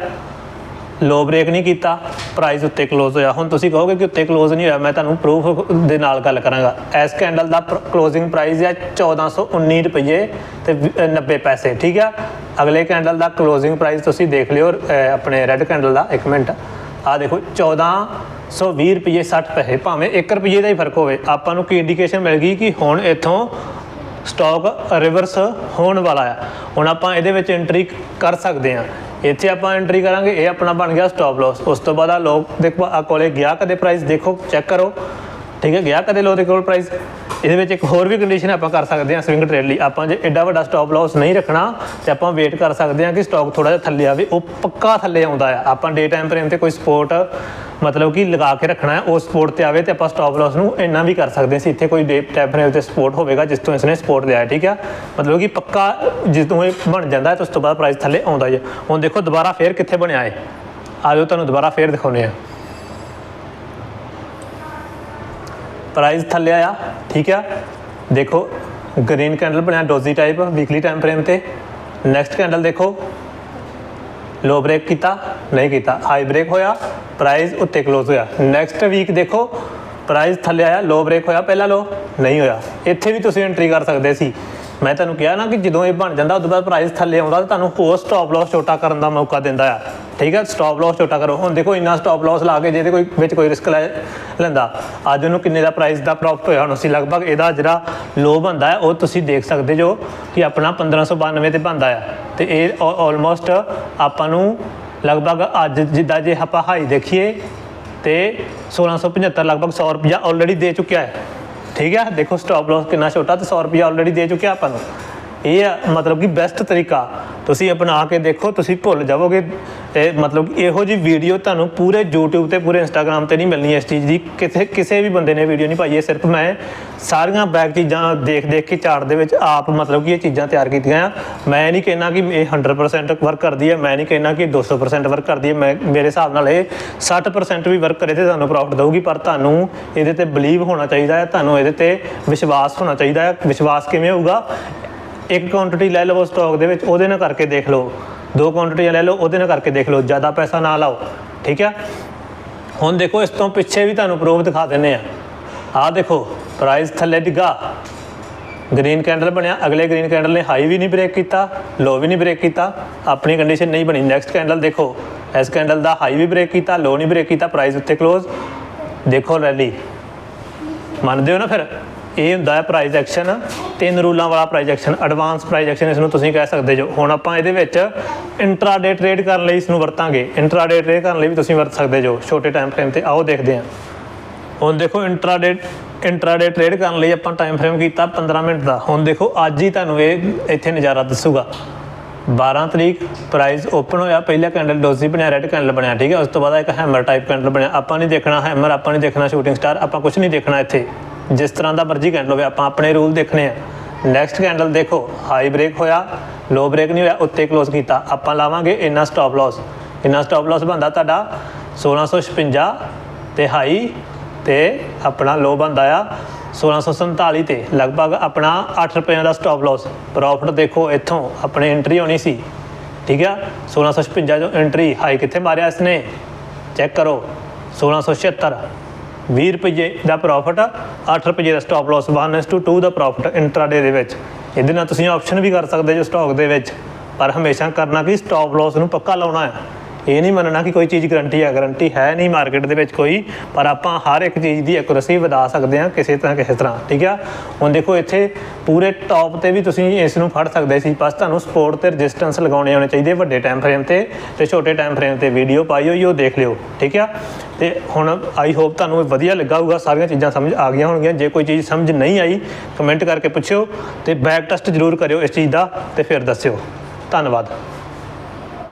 ਲੋ ਬ੍ਰੇਕ ਨਹੀਂ ਕੀਤਾ ਪ੍ਰਾਈਸ ਉੱਤੇ ਕਲੋਜ਼ ਹੋਇਆ। ਹੁਣ ਤੁਸੀਂ ਕਹੋਗੇ ਕਿ ਉੱਤੇ ਕਲੋਜ਼ ਨਹੀਂ ਹੋਇਆ ਮੈਂ ਤੁਹਾਨੂੰ ਪ੍ਰੂਫ ਦੇ ਨਾਲ ਗੱਲ ਕਰਾਂਗਾ। ਇਸ ਕੈਂਡਲ ਦਾ ਕਲੋਜ਼ਿੰਗ ਪ੍ਰਾਈਸ ਹੈ 1419 ਰੁਪਏ ਤੇ ਵੀ- ਅ, 90 ਪੈਸੇ ਠੀਕ ਆ? ਅਗਲੇ ਕੈਂਡਲ ਦਾ ਕਲੋਜ਼ਿੰਗ ਪ੍ਰਾਈਸ ਤੁਸੀਂ ਦੇਖ ਲਿਓ ਆਪਣੇ ਰੈੱਡ ਕੈਂਡਲ ਦਾ 1 ਮਿੰਟ। ਆ ਦੇਖੋ 1420 ਰੁਪਏ 60 ਪੈਸੇ ਭਾਵੇਂ 1 ਰੁਪਏ ਦਾ ਹੀ ਫ਼ਰਕ ਹੋਵੇ। ਆਪਾਂ ਨੂੰ ਕੀ ਇੰਡੀਕੇਸ਼ਨ ਮਿਲ ਗਈ ਕਿ ਹੁਣ ਇੱਥੋਂ ਸਟਾਕ ਰਿਵਰਸ ਹੋਣ ਵਾਲਾ ਆ। ਹੁਣ ਆਪਾਂ ਇਹਦੇ ਵਿੱਚ ਐਂਟਰੀ ਕਰ ਸਕਦੇ ਹਾਂ ਇੱਥੇ ਆਪਾਂ ਐਂਟਰੀ ਕਰਾਂਗੇ, ਇਹ ਆਪਣਾ ਬਣ ਗਿਆ ਸਟਾਪ ਲਾਸ ਉਸ ਤੋਂ ਬਾਅਦ ਆ ਲੋਕ ਦੇਖੋ ਆ ਕੋਲੇ ਗਿਆ ਕਦੇ ਪ੍ਰਾਈਸ ਦੇਖੋ ਚੈੱਕ ਕਰੋ। ਠੀਕ ਹੈ, ਗਿਆ ਕਦੇ ਲੋ ਦੇ ਕੋਲ ਪ੍ਰਾਈਸ ਇਹਦੇ ਵਿੱਚ ਇੱਕ ਹੋਰ ਵੀ ਕੰਡੀਸ਼ਨ ਆਪਾਂ ਕਰ ਸਕਦੇ ਹਾਂ ਸਵਿੰਗ ਟ੍ਰੇਡ ਲਈ। ਆਪਾਂ ਜੇ ਐਡਾ ਵੱਡਾ ਸਟਾਪ ਲਾਸ ਨਹੀਂ ਰੱਖਣਾ, ਤੇ ਆਪਾਂ ਵੇਟ ਕਰ ਸਕਦੇ ਹਾਂ ਕਿ ਸਟਾਕ ਥੋੜਾ ਜਿਹਾ ਥੱਲੇ ਆਵੇ। ਉਹ ਪੱਕਾ ਥੱਲੇ ਆਉਂਦਾ ਆ। ਆਪਾਂ ਡੇ ਟਾਈਮ ਫਰੇਮ ਤੇ ਕੋਈ ਸਪੋਰਟ ਮਤਲਬ ਕਿ ਲਗਾ ਕੇ ਰੱਖਣਾ ਹੈ ਉਸ ਸਪੋਰਟ ਤੇ ਆਵੇ ਤੇ ਆਪਾਂ ਸਟਾਪ ਲਾਸ ਨੂੰ ਇੰਨਾ ਵੀ ਕਰ ਸਕਦੇ ਸੀ ਇੱਥੇ ਕੋਈ ਡੇ ਟਾਈਮ ਤੇ ਸਪੋਰਟ ਹੋਵੇਗਾ, ਜਿਸ ਤੋਂ ਇਸਨੇ ਸਪੋਰਟ ਲਿਆ ਠੀਕ ਆ? ਮਤਲਬ ਕਿ ਪੱਕਾ ਜਿਸ ਤੋਂ ਇਹ ਬਣ ਜਾਂਦਾ ਹੈ, ਤੇ ਉਸ ਤੋਂ ਬਾਅਦ ਪ੍ਰਾਈਸ ਥੱਲੇ ਆਉਂਦਾ ਹੈ ਹੁਣ ਦੇਖੋ ਦੁਬਾਰਾ ਫੇਰ ਕਿੱਥੇ ਬਣਿਆ ਹੈ ਆਜੋ ਤੁਹਾਨੂੰ ਦੁਬਾਰਾ ਫੇਰ ਦਿਖਾਉਂਦੇ ਆ ਪ੍ਰਾਈਸ ਥੱਲੇ ਆਇਆ, ਠੀਕ ਆ? ਦੇਖੋ ਗ੍ਰੀਨ ਕੈਂਡਲ ਬਣਿਆ doji type weekly time frame ਤੇ। ਨੈਕਸਟ ਕੈਂਡਲ ਦੇਖੋ। ਲੋ ਬ੍ਰੇਕ ਕੀਤਾ, ਨਹੀਂ ਕੀਤਾ। ਹਾਈ ਬ੍ਰੇਕ ਹੋਇਆ। ਪ੍ਰਾਈਸ ਉੱਤੇ ਕਲੋਜ਼ ਹੋਇਆ। ਨੈਕਸਟ ਵੀਕ ਦੇਖੋ ਪ੍ਰਾਈਸ ਥੱਲੇ ਆਇਆ ਲੋ ਬ੍ਰੇਕ ਹੋਇਆ, ਪਹਿਲਾਂ ਲੋ ਨਹੀਂ ਹੋਇਆ। ਇੱਥੇ ਵੀ ਤੁਸੀਂ ਐਂਟਰੀ ਕਰ ਸਕਦੇ ਸੀ। ਮੈਂ ਤੁਹਾਨੂੰ ਕਿਹਾ ਨਾ ਕਿ ਜਦੋਂ ਇਹ ਬਣ ਜਾਂਦਾ, ਉਦੋਂ ਬਾਅਦ ਪ੍ਰਾਈਸ ਥੱਲੇ ਆਉਂਦਾ ਤਾਂ ਤੁਹਾਨੂੰ ਹੋਰ ਸਟਾਪ ਲਾਸ ਛੋਟਾ ਕਰਨ ਦਾ ਮੌਕਾ ਦਿੰਦਾ ਆ। ਠੀਕ ਹੈ ਸਟਾਪ ਲਾਸ ਛੋਟਾ ਕਰੋ। ਹੁਣ ਦੇਖੋ, ਇੰਨਾ ਸਟਾਪ ਲਾਸ ਲਾ ਕੇ ਜਿਹਦੇ ਕੋਈ, ਵਿੱਚ ਕੋਈ ਰਿਸਕ ਲੈ ਲੈਂਦਾ। ਅੱਜ ਉਹਨੂੰ ਕਿੰਨੇ ਦਾ ਪ੍ਰਾਈਸ ਦਾ ਪ੍ਰੋਫਿਟ ਹੋਇਆ? ਹੁਣ ਅਸੀਂ ਲਗਭਗ ਇਹਦਾ ਜਿਹੜਾ ਲੋ ਬੰਦਾ ਹੈ, ਉਹ ਤੁਸੀਂ ਦੇਖ ਸਕਦੇ ਜੋ ਕਿ ਆਪਣਾ 1592 ਤੇ ਬੰਦਾ ਆ। ਤੇ ਇਹ ਆਲਮੋਸਟ ਆਪਾਂ ਨੂੰ ਲਗਭਗ ਅੱਜ ਜਿੱਦਾਂ ਜੇ ਆਪਾਂ ਹਾਈ ਦੇਖੀਏ ਤੇ 1675 ਲਗਭਗ 100 ਰੁਪਇਆ ਆਲਰੇਡੀ ਦੇ ਚੁੱਕਿਆ ਹੈ। ਠੀਕ ਹੈ? ਦੇਖੋ ਸਟਾਪ ਲਾਸ ਕਿੰਨਾ ਛੋਟਾ ਤੇ 100 ਰੁਪਇਆ ਆਲਰੇਡੀ ਦੇ ਚੁੱਕਿਆ ਆਪਾਂ ਨੂੰ। ਇਹ ਆ, ਮਤਲਬ ਕਿ ਬੈਸਟ ਤਰੀਕਾ। ਤੁਸੀਂ ਅਪਣਾ ਕੇ ਦੇਖੋ, ਤੁਸੀਂ ਭੁੱਲ ਜਾਵੋਗੇ। ਇਹ ਮਤਲਬ ਕਿ ਇਹੋ ਜੀ ਵੀਡੀਓ ਤੁਹਾਨੂੰ ਪੂਰੇ YouTube ਤੇ, ਪੂਰੇ Instagram ਤੇ ਨਹੀਂ ਮਿਲਣੀ ਇਸ ਚੀਜ਼ ਦੀ। ਕਿਸੇ ਕਿਸੇ ਵੀ ਬੰਦੇ ਨੇ ਵੀਡੀਓ ਨਹੀਂ ਪਾਈ। ਹੈ ਸਿਰਫ ਮੈਂ ਸਾਰੀਆਂ ਬੈਕ ਚੀਜ਼ਾਂ ਦੇਖ ਦੇਖ ਕੇ ਚਾਰਟ ਦੇ ਵਿੱਚ ਆਪ ਮਤਲਬ ਕਿ ਇਹ ਚੀਜ਼ਾਂ ਤਿਆਰ ਕੀਤੀਆਂ ਆ। ਮੈਂ ਨਹੀਂ ਕਹਿਣਾ ਕਿ ਇਹ 100% ਵਰਕ ਕਰਦੀ ਹੈ ਮੈਂ ਨਹੀਂ ਕਹਿਣਾ ਕਿ 200% ਵਰਕ ਕਰਦੀ ਹੈ ਮੈਂ, ਮੇਰੇ ਹਿਸਾਬ ਨਾਲ ਇਹ 60% ਵੀ ਵਰਕ ਕਰੇ ਤੇ ਤੁਹਾਨੂੰ ਪ੍ਰੋਫਿਟ ਦੇਊਗੀ। ਪਰ ਤੁਹਾਨੂੰ ਇਹਦੇ ਤੇ ਬਲੀਵ ਹੋਣਾ ਚਾਹੀਦਾ ਹੈ। ਤੁਹਾਨੂੰ ਇਹਦੇ ਤੇ ਵਿਸ਼ਵਾਸ ਹੋਣਾ ਚਾਹੀਦਾ ਹੈ। ਵਿਸ਼ਵਾਸ ਕਿਵੇਂ ਹੋਊਗਾ? ਇੱਕ ਕੁਆਂਟੀਟੀ ਲੈ ਲਵੋ ਸਟਾਕ ਦੇ ਵਿੱਚ, ਉਹਦੇ ਨਾਲ ਕਰਕੇ ਦੇਖ ਲਓ। ਦੋ ਕੁਆਂਟੀਟੀਆਂ ਲੈ ਲਓ, ਉਹਦੇ ਨਾਲ ਕਰਕੇ ਦੇਖ ਲਓ, ਜ਼ਿਆਦਾ ਪੈਸਾ ਨਾ ਲਾਓ, ਠੀਕ ਹੈ ਹੁਣ ਦੇਖੋ, ਇਸ ਤੋਂ ਪਿੱਛੇ ਵੀ ਤੁਹਾਨੂੰ ਪ੍ਰੂਫ ਦਿਖਾ ਦਿੰਨੇ ਆ। ਆਹ ਦੇਖੋ ਪ੍ਰਾਈਸ ਥੱਲੇ ਡਿੱਗਾ। ਗ੍ਰੀਨ ਕੈਂਡਲ ਬਣਿਆ, ਅਗਲੇ ਗ੍ਰੀਨ ਕੈਂਡਲ ਨੇ ਹਾਈ ਵੀ ਨਹੀਂ ਬ੍ਰੇਕ ਕੀਤਾ ਲੋ ਵੀ ਨਹੀਂ ਬ੍ਰੇਕ ਕੀਤਾ, ਆਪਣੀ ਕੰਡੀਸ਼ਨ ਨਹੀਂ ਬਣੀ। ਨੈਕਸਟ ਕੈਂਡਲ ਦੇਖੋ, ਇਸ ਕੈਂਡਲ ਦਾ ਹਾਈ ਵੀ ਬ੍ਰੇਕ ਕੀਤਾ ਲੋ ਨਹੀਂ ਬ੍ਰੇਕ ਕੀਤਾ ਪ੍ਰਾਈਸ ਉੱਤੇ ক্লোਜ਼ ਦੇਖੋ ਰੈਲੀ ਮੰਨਦੇ ਹੋ ਨਾ ਫਿਰ? ਇਹ ਹੁੰਦਾ ਹੈ ਪ੍ਰਾਈਸ ਐਕਸ਼ਨ ਤਿੰਨ ਰੂਲਾਂ ਵਾਲਾ price action advance price action ਇਸ ਨੂੰ ਤੁਸੀਂ ਕਹਿ ਸਕਦੇ ਜੋ। ਹੁਣ ਆਪਾਂ ਇਹਦੇ ਵਿੱਚ ਇੰਟਰਾਡੇ ਟ੍ਰੇਡ ਕਰਨ ਲਈ ਇਸ ਨੂੰ ਵਰਤਾਂਗੇ। ਇੰਟਰਾਡੇ ਟ੍ਰੇਡ ਕਰਨ ਲਈ ਵੀ ਤੁਸੀਂ ਵਰਤ ਸਕਦੇ ਜੋ। ਛੋਟੇ ਟਾਈਮ ਫਰੇਮ ਤੇ ਆਓ ਦੇਖਦੇ ਹਾਂ। ਹੁਣ ਦੇਖੋ ਇੰਟਰਾਡੇ ਇੰਟਰਾਡੇ ਟ੍ਰੇਡ ਕਰਨ ਲਈ ਆਪਾਂ ਟਾਈਮ ਫਰੇਮ ਕੀਤਾ 15 ਮਿੰਟ ਦਾ। ਹੁਣ ਦੇਖੋ ਅੱਜ ਹੀ ਤੁਹਾਨੂੰ ਇਹ ਇੱਥੇ ਨਜ਼ਾਰਾ ਦੱਸੂਗਾ। 12 ਤਰੀਕ ਪ੍ਰਾਈਸ ਓਪਨ ਹੋਇਆ। ਪਹਿਲਾ ਕੈਂਡਲ ਡੋਜ਼ੀ ਬਣਿਆ ਰੈੱਡ ਕੈਂਡਲ ਬਣਿਆ, ਠੀਕ ਹੈ? ਉਸ ਤੋਂ ਬਾਅਦ ਇੱਕ ਹੈਮਰ ਟਾਈਪ ਕੈਂਡਲ ਬਣਿਆ। ਆਪਾਂ ਨਹੀਂ ਦੇਖਣਾ ਹੈਮਰ ਆਪਾਂ ਨਹੀਂ ਦੇਖਣਾ ਸ਼ੂਟਿੰਗ ਸਟਾਰ ਆਪਾਂ ਕੁਝ ਨਹੀਂ ਦੇਖਣਾ ਇੱਥੇ। ਜਿਸ ਤਰ੍ਹਾਂ ਦਾ ਮਰਜ਼ੀ ਕੈਂਡਲ ਹੋਵੇ, ਆਪਾਂ ਆਪਣੇ ਰੂਲ ਦੇਖਣੇ ਆ। ਨੈਕਸਟ ਕੈਂਡਲ ਦੇਖੋ ਹਾਈ ਬ੍ਰੇਕ ਹੋਇਆ ਲੋ ਬ੍ਰੇਕ ਨਹੀਂ ਹੋਇਆ, ਉੱਤੇ ਕਲੋਜ਼ ਕੀਤਾ। ਆਪਾਂ ਲਾਵਾਂਗੇ ਇੰਨਾ ਸਟਾਪ ਲਾਸ ਇੰਨਾ ਸਟਾਪ ਲਾਸ ਬੰਦਾ ਤੁਹਾਡਾ 1656 ਤੇ ਹਾਈ ਤੇ ਆਪਣਾ ਲੋ ਬੰਦਾ ਆ 1647 ਤੇ। ਲਗਭਗ ਆਪਣਾ 8 ਰੁਪਏ ਦਾ ਸਟਾਪ ਲਾਸ ਪ੍ਰੋਫਿਟ ਦੇਖੋ, ਇੱਥੋਂ ਆਪਣੇ ਐਂਟਰੀ ਹੋਣੀ ਸੀ। ਠੀਕ ਆ? 1656 ਜੋ ਐਂਟਰੀ ਹਾਈ ਕਿੱਥੇ ਮਾਰਿਆ ਇਸਨੇ? ਚੈੱਕ ਕਰੋ। 1676 20 ਰੁਪਏ ਦਾ ਪ੍ਰੋਫਿਟ 8 ਰੁਪਏ ਦਾ ਸਟਾਪ ਲਾਸ 1:2 ਦਾ ਪ੍ਰੋਫਿਟ ਇੰਟਰਾਡੇ ਦੇ ਵਿੱਚ। ਇਹਦੇ ਨਾਲ ਤੁਸੀਂ ਆਪਸ਼ਨ ਵੀ ਕਰ ਸਕਦੇ ਜੋ ਸਟਾਕ ਦੇ ਵਿੱਚ। ਪਰ ਹਮੇਸ਼ਾ ਕਰਨਾ ਕਿ? ਸਟਾਪ ਲਾਸ ਨੂੰ ਪੱਕਾ ਲਾਉਣਾ ਹੈ। ਇਹ ਨਹੀਂ ਮੰਨਣਾ ਕਿ ਕੋਈ ਚੀਜ਼ ਗਰੰਟੀ ਹੈ ਗਰੰਟੀ ਹੈ ਨਹੀਂ ਮਾਰਕੀਟ ਦੇ ਵਿੱਚ ਕੋਈ, ਪਰ ਆਪਾਂ ਹਰ ਇੱਕ ਚੀਜ਼ ਦੀ ਐਕੂਰੇਸੀ ਵਧਾ ਸਕਦੇ ਹਾਂ ਕਿਸੇ ਤਰ੍ਹਾਂ ਕਿਸੇ ਤਰ੍ਹਾਂ, ਠੀਕ ਆ? ਹੁਣ ਦੇਖੋ ਇੱਥੇ ਪੂਰੇ ਟੌਪ ਤੇ ਵੀ ਤੁਸੀਂ ਇਸ ਨੂੰ ਫੜ ਸਕਦੇ ਸੀ, ਬਸ ਤੁਹਾਨੂੰ ਸਪੋਰਟ ਤੇ ਰੈਜ਼ਿਸਟੈਂਸ ਲਗਾਉਣੇ ਆਉਣੇ ਚਾਹੀਦੇ ਵੱਡੇ ਟਾਈਮ ਫਰੇਮ ਤੇ ਤੇ ਛੋਟੇ ਟਾਈਮ ਫਰੇਮ ਤੇ ਵੀਡੀਓ ਪਾਈ ਹੋਈ, ਉਹ ਦੇਖ ਲਿਓ, ਠੀਕ ਆ? ਤੇ ਹੁਣ ਆਈ ਹੋਪ ਤੁਹਾਨੂੰ ਵਧੀਆ ਲੱਗਾ ਹੋਊਗਾ, ਸਾਰੀਆਂ ਚੀਜ਼ਾਂ ਸਮਝ ਆ ਗਈਆਂ ਹੋਣਗੀਆਂ, ਜੇ ਕੋਈ ਚੀਜ਼ ਸਮਝ ਨਹੀਂ ਆਈ ਕਮੈਂਟ ਕਰਕੇ ਪੁੱਛਿਓ ਤੇ ਬੈਕ ਟੈਸਟ ਜ਼ਰੂਰ ਕਰਿਓ ਇਸ ਚੀਜ਼ ਦਾ ਤੇ ਫਿਰ ਦੱਸਿਓ। ਧੰਨਵਾਦ।